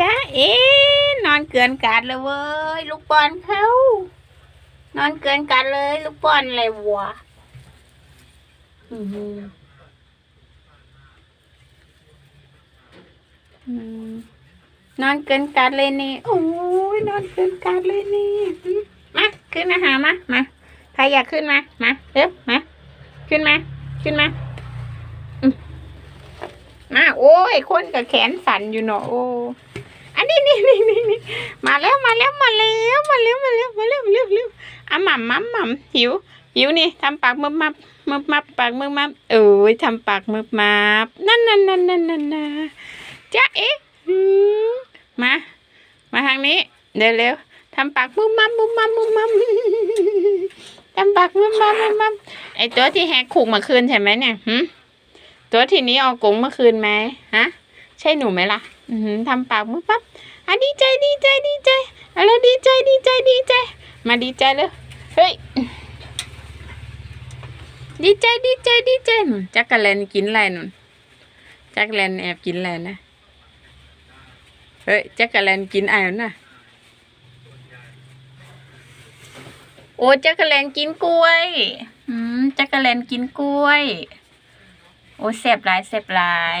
จ้าเอ๊นอนเกินการเลยเว้ยลูกบอลเขานอนเกินการเลย ลูกบอลอะไรวะอื้อหือนอนเกินการเลยนี่โอ้ยนอนเกินการเลยนี่มาขึ้นมาหามามาใครอยากขึ้นมามาเร็วมาขึ้นมาขึ้นมาอืมมาโอ้ยคนกับแขนสั่นอยู่เนาะโอ้ อันนี้นี่นี่นี่มาแล้วมาแล้วมาแล้วมาแล้วมาแล้วมาแล้วเร็วเร็วอะหม่ำหม่ำหม่ำหิวหิวนี่ทำปากมึบมับมึบมับปากมึบมับเอ้ยทำปากมึบมับนั่นนั่นนั่นนั่นนั่นนจ้าเอ๊ะมา มาทางนี้เดี๋ยวเร็วทำปากมึบมับมึบมับมึบมับทำปากมึบมับมึบมับไอตัวที่แหกขู่เมื่อคืนใช่ไหมเนี่ยหืตัวที่นี้ออกกงเมื่อคืนไหมฮะ ใช่หนูไหมล่ะ ทำปากมุบปั๊บอะดีใจดีใจดีใจอะไรดีใจดีใจดีใจ มาดีใจเลยเฮ้ยดีใจดีใจดีใจหนุนจักรแลนกินอะไรหนุนจักรแลนแอบกินอะไรนะเฮ้ยจักรแลนกินอะไรนะโอ้จักรแลนกินกล้วยอืมจักรแลนกินกล้วย โอ้เสบหลายเสบหลาย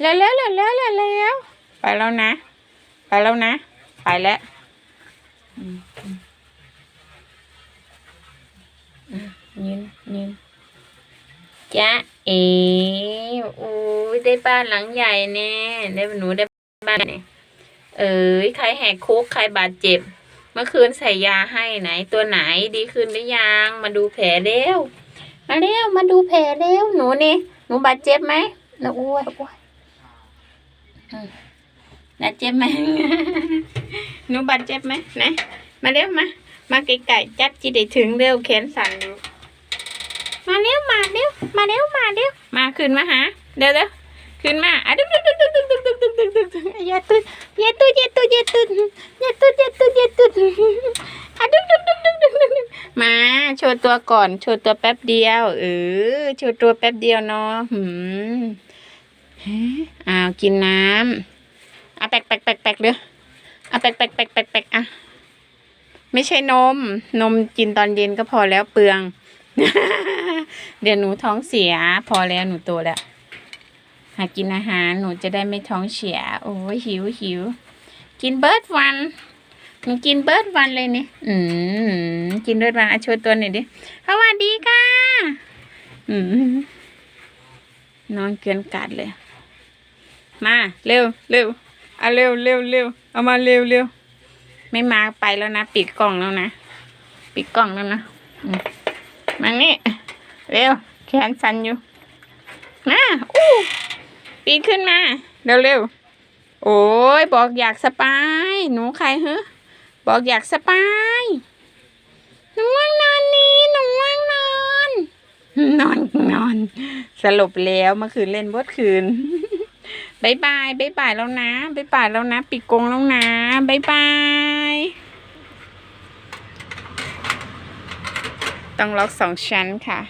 แล้วแล้วแล้วแล้วแล้วไปแล้วนะ ไปแล้วนะ ไปแล้วยืนยืนจ้าเอ๋โอ้ยได้บ้านหลังใหญ่แน่ได้หนูได้บ้านเนี่ยเอ้ยใครแหกคุกใครบาดเจ็บ เมื่อคืนใส่ยาให้ไหน ตัวไหนดีขึ้นหรือยัง มาดูแผลเร็ว มาเร็วมาดูแผลเร็วหนูนี่หนูบาดเจ็บไหมแล้วอ้วนอ้วน บาดเจ็บไหมหนูบาดเจ็บไหมไหนมาเร็วมา มาไกลๆจัดจีได้ถึงเร็วแขนสั่นอยู่มาเร็วมาเร็วมาเร็วมาเร็วมาขึ้นมาหาเร็วเร็วขึ้นมาอะดึกดึกดึกดึกดึกดึกดึกดึกดึกดึกดึกอย่าตื่นอย่าตื่นอย่าตื่นอย่าตื่นอย่าตื่นอย่าตื่นอย่าตื่นอะดึกดึกดึกดึกดึกดึกดึกมาโชว์ตัวก่อนโชว์ตัวแป๊บเดียวเออโชว์ตัวแป๊บเดียวเนาะหืม อ้าวกินน้ำอะแปกแปกแปกแปกเด้ออะแปกแปกแปกแปกแปกอะไม่ใช่นม นมกินตอนเย็นก็พอแล้วเปลือง เดี๋ยวหนูท้องเสีย พอแล้วหนูโตแล้ว หากินอาหารหนูจะได้ไม่ท้องเสีย โอ้ยหิวหิว กินเบิร์ดวันหนูกินเบิร์ดวันเลยเนี่ยอืมกินเบิร์ดวันอะโชว์ตัวหน่อยดิสวัสดีค่ะ อืมนอนเกินกัดเลย มาเร็วเร็วเอาเร็วเร็วเร็วเอามาเร็วเร็วไม่มาไปแล้วนะปิดกล่องแล้วนะปิดกล่องแล้วนะมานี่เร็วแขนสั่นอยู่มาอู้ปีนขึ้นมาเร็วเร็วโอ้ยบอกอยากสปายหนูใครเหรอบอกอยากสปายหนูว่างนอนนี้หนูว่างนอน นอนนอนสรุปแล้วเมื่อคืนเล่นบดคืน บายบายบายบายแล้วนะบายบายแล้วนะ ปิดกรงแล้วนะบายบาย ต้องล็อกสองชั้นค่ะ